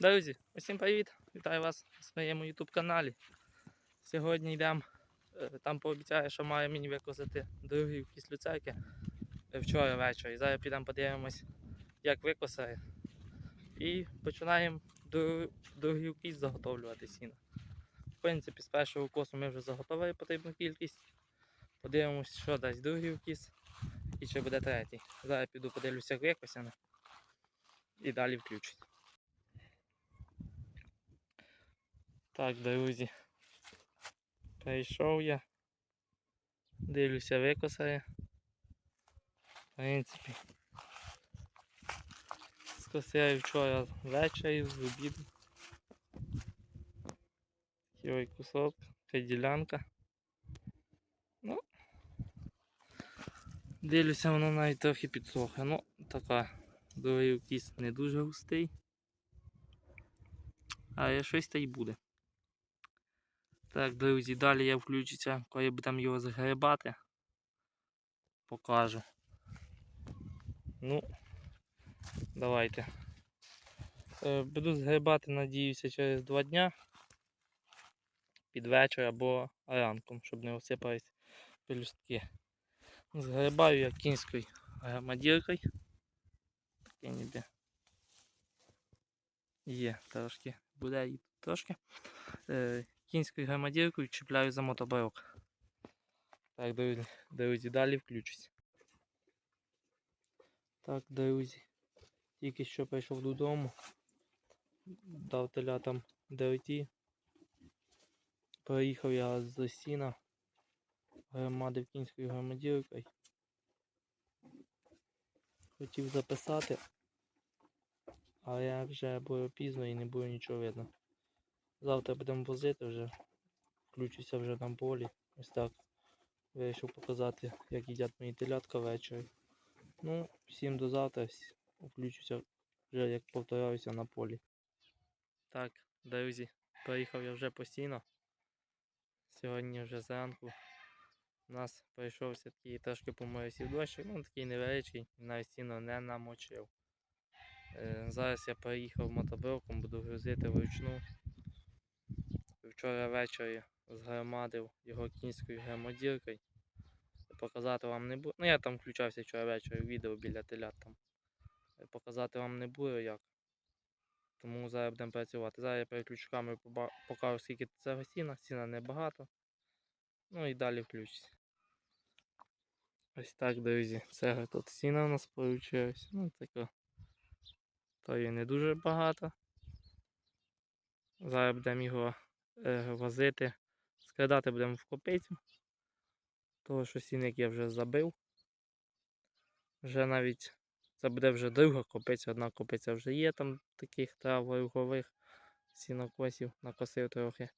Друзі, усім привіт! Вітаю вас на своєму YouTube каналі. Сьогодні йдемо, е, там пообіцяю, що має мені викосити другий вкіс люцерки е, вчора ввечері. Зараз підемо подивимось, як викосає. І починаємо дру- другий вкіс заготовлювати сіно. В принципі, з першого косу ми вже заготовили потрібну кількість. Подивимось, що дасть другий вкіс і чи буде третій. Зараз піду подивлюся, як викосяне. І далі включусь. Так, друзі. Прийшов я. Дивлюся, викосає. В принципі. Скосив вчора ввечері з обіду. Такий кусок, така ділянка. Ну. Дивлюся, воно навіть трохи підсохне. Ну, така. Другий кіс не дуже густий. Але щось та й буде. Так, друзі, далі я включуся, коли будемо його загребати. Покажу. Ну, давайте. Е, Буду згребати, надіюся, через два дня. Під вечір або ранком, щоб не осипались пелюстки. Згребаю я кінською громадіркою. Таке ніде. Є трошки. Буде і трошки. Кінською громадіркою чіпляю за мотобайок. Так, друзі, далі включусь. Так, друзі. Тільки що прийшов додому. Дав телятам дерті. Проїхав я з сіна. Громадив кінською громадіркою. Хотів записати. Але вже було пізно і не було нічого видно. Завтра будемо возити вже. Включуся вже на полі. Ось так. Вирішив показати, як їдять мої телятка ввечері. Ну, всім до завтра. Включуся вже як повторяюся на полі. Так, друзі, приїхав я вже постійно. Сьогодні вже зранку. У нас прийшовся такий трошки поморосів дощик, ну такий невеличкий, навіть сіно не намочив. Е, Зараз я приїхав мотоблоком, буду грузити вручну. Вчора ввечері згромадив його кінською громадіркою. Показати вам не буду. Ну я там включався вчора ввечері відео біля телят там. Е, Показати вам не буду як. Тому зараз будемо працювати. Зараз я переключу камеру, покажу скільки цього сіна. Сіна небагато. Ну і далі включусь. Ось так, друзі. Це тут сіна у нас вийшло. Ну таке. То є не дуже багато. Зараз будемо його возити. Складати будемо в копицю. Того, що сіник я вже забив. Вже навіть це буде вже друга копиця, одна копиця вже є там таких трав лугових сінокосів, накосив трохи.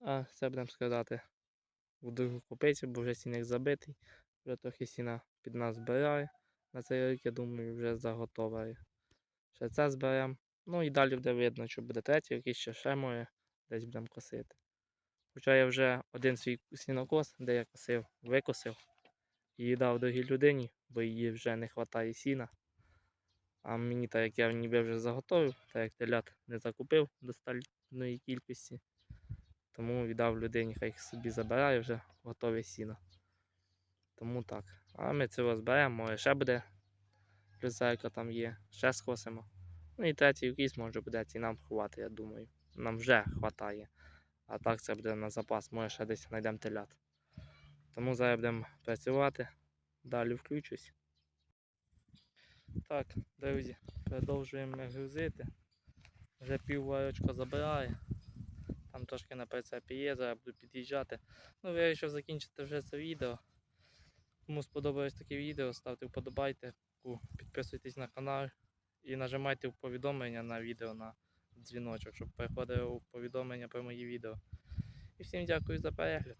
А це будемо складати в другу копицю, бо вже сіник забитий. Вже трохи сіна під нас збирає. На цей рік, я думаю, вже заготоває. Ще це зберемо. Ну і далі буде видно, що буде третій, якийсь ще ще може, десь будемо косити. Хоча я вже один свій сінокос, де я косив, викосив і дав другій людині, бо її вже не вистачає сіна. А мені, так як я ніби вже заготовив, так як телят не закупив достатньої кількості, тому віддав людині, хай собі забирає вже готове сіно. Тому так. А ми цього зберемо, може ще буде люцерка там є, ще скосимо. Ну і третій якийсь може буде і нам ховати, я думаю. Нам вже вистачає. А так це буде на запас, може ще десь знайдемо телят. Тому зараз будемо працювати. Далі включусь. Так, друзі, продовжуємо грузити. Вже півварочка забирає. Там трошки на прицепі є, зараз буду під'їжджати. Ну, вирішив закінчити вже це відео. Кому сподобалось таке відео, ставте вподобайте, підписуйтесь на канал і нажимайте повідомлення на відео на дзвіночок, щоб приходило повідомлення про мої відео. І всім дякую за перегляд.